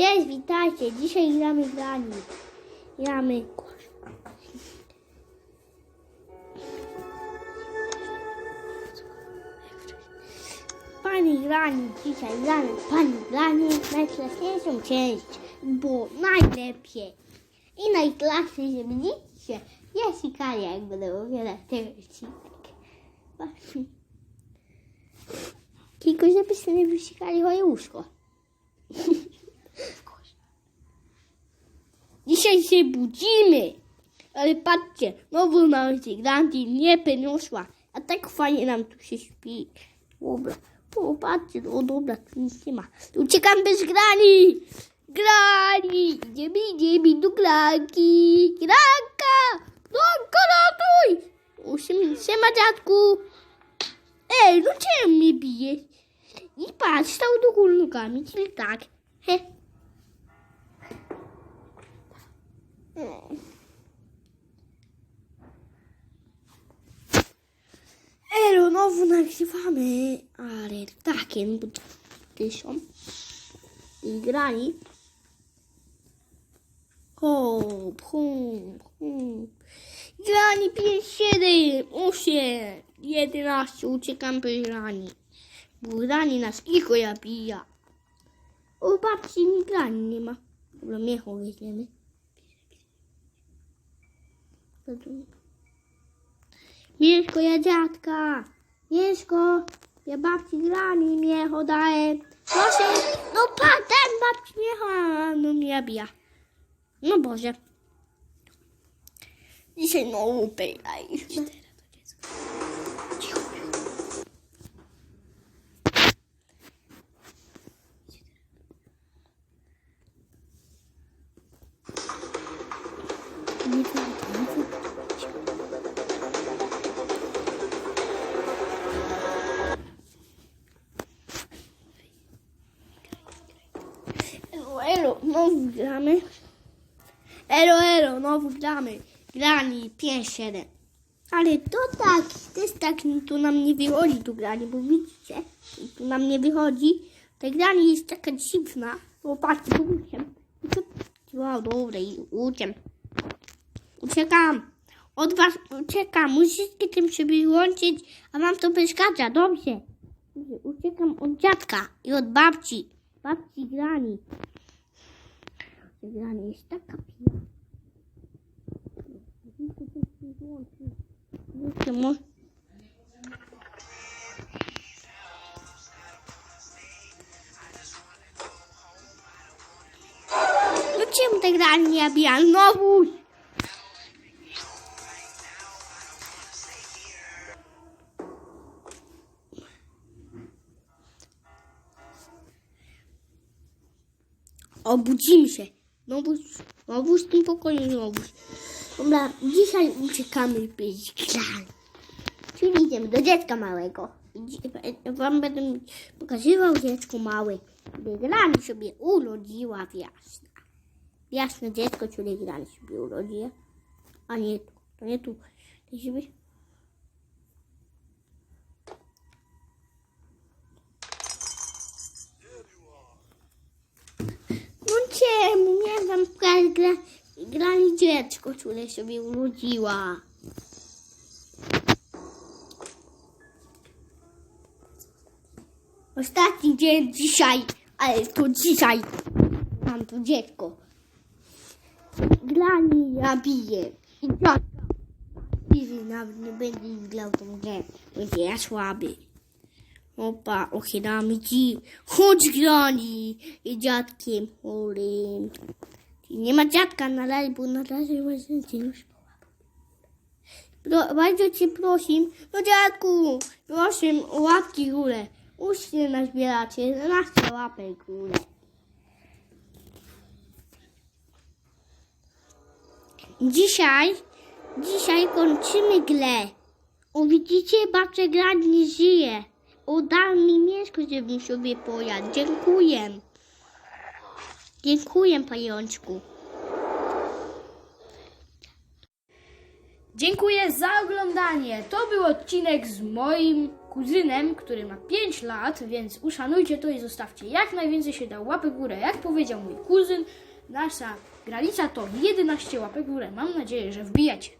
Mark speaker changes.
Speaker 1: Cześć, witajcie. Dzisiaj gramy w Rani. Gramy. Pani Grani, dzisiaj gramy Pani Grani najstraszniejszą część, bo najlepiej i najstraszniej, że widzicie, ja sikaję, jak będę opowiadać ten odcinek. Właśnie. Tylko żebyście nie wysikali moje łóżko. Dzisiaj się budzimy. Ale patrzcie, znowu na Grandy nie peniosła. A tak fajnie nam tu się śpi. Dobra, o, patrzcie, o dobra, tu nic nie ma. Uciekam bez grani. Grani, idziemy, idziemy do granki. Granka, granka, ratuj. O, siema, dziadku. Ej, no czemu mnie bije? I patrz, stał do góry nogami, czyli tak. He. Elo, znowu nagrywamy, ale takiem, bo tysiąc i grani. Hop, hop, hop. Grani 5, 7, 8, 11, uciekam bez grani. Bo grani nas iko ja pija. O, babci grani nie ma. Dobra, miecho weźmiemy. Mieszko, ja dziadka. Mieszko, ja babci grani miecho daję. Proszę, no pan, ten babci miecha, no mnie bija. No Boże. Dzisiaj znowu pejlaliśmy. Znowu gramy. Elo, elo, znowu gramy. Grani 5-7. Ale to tak, też tak tu nam nie wychodzi tu grani, bo widzicie, tu nam nie wychodzi. Ta grani jest taka dziwna. Tu uciekam. Wow, dobra, i uciekam. Od was uciekam. Musicie tym się wyłączyć, a wam to przeszkadza. Dobrze, Uciekam od dziadka i od babci. Babci grani. Grani jest taka wyłączyć. Wiecie, może... No czemu tak grani nie bija? Znowu! Obudzimy się. No znowu w tym pokoju znowu. Dobra, dzisiaj uciekamy być grani. Czyli idziemy do dziecka małego. Dzi- Wam będę pokazywał dziecko małe. Grani sobie urodziła wiasna. Jasne dziecko, czyli grani sobie urodziła. A nie tu. To nie tu. Żeby... No czemu? Nie wam pokazać gra, grani dziecko, które sobie urodziła. Ostatni dzień dzisiaj, ale to dzisiaj mam to dziecko. Grani ja biję. I dziadka. Jeśli nawet nie będę im grał tą grę, będzie ja słaby. Opa, ochydamy ci. Chodź grani i dziadkiem chorym. Nie ma dziadka na razie, bo na razie łazience już Pro, bardzo cię prosim, no dziadku, proszę o łapki górę. Uście nazbieracie 11 łapek górę. Dzisiaj, dzisiaj kończymy grę. O widzicie, babcia gra nie żyje. O, dał mi mieszko, żebym sobie pojadł. Dziękuję. Dziękuję, pajączku.
Speaker 2: Dziękuję za oglądanie. To był odcinek z moim kuzynem, który ma 5 lat, więc uszanujcie to i zostawcie jak najwięcej się da łapek w górę. Jak powiedział mój kuzyn, nasza granica to 11 łapek górę. Mam nadzieję, że wbijacie.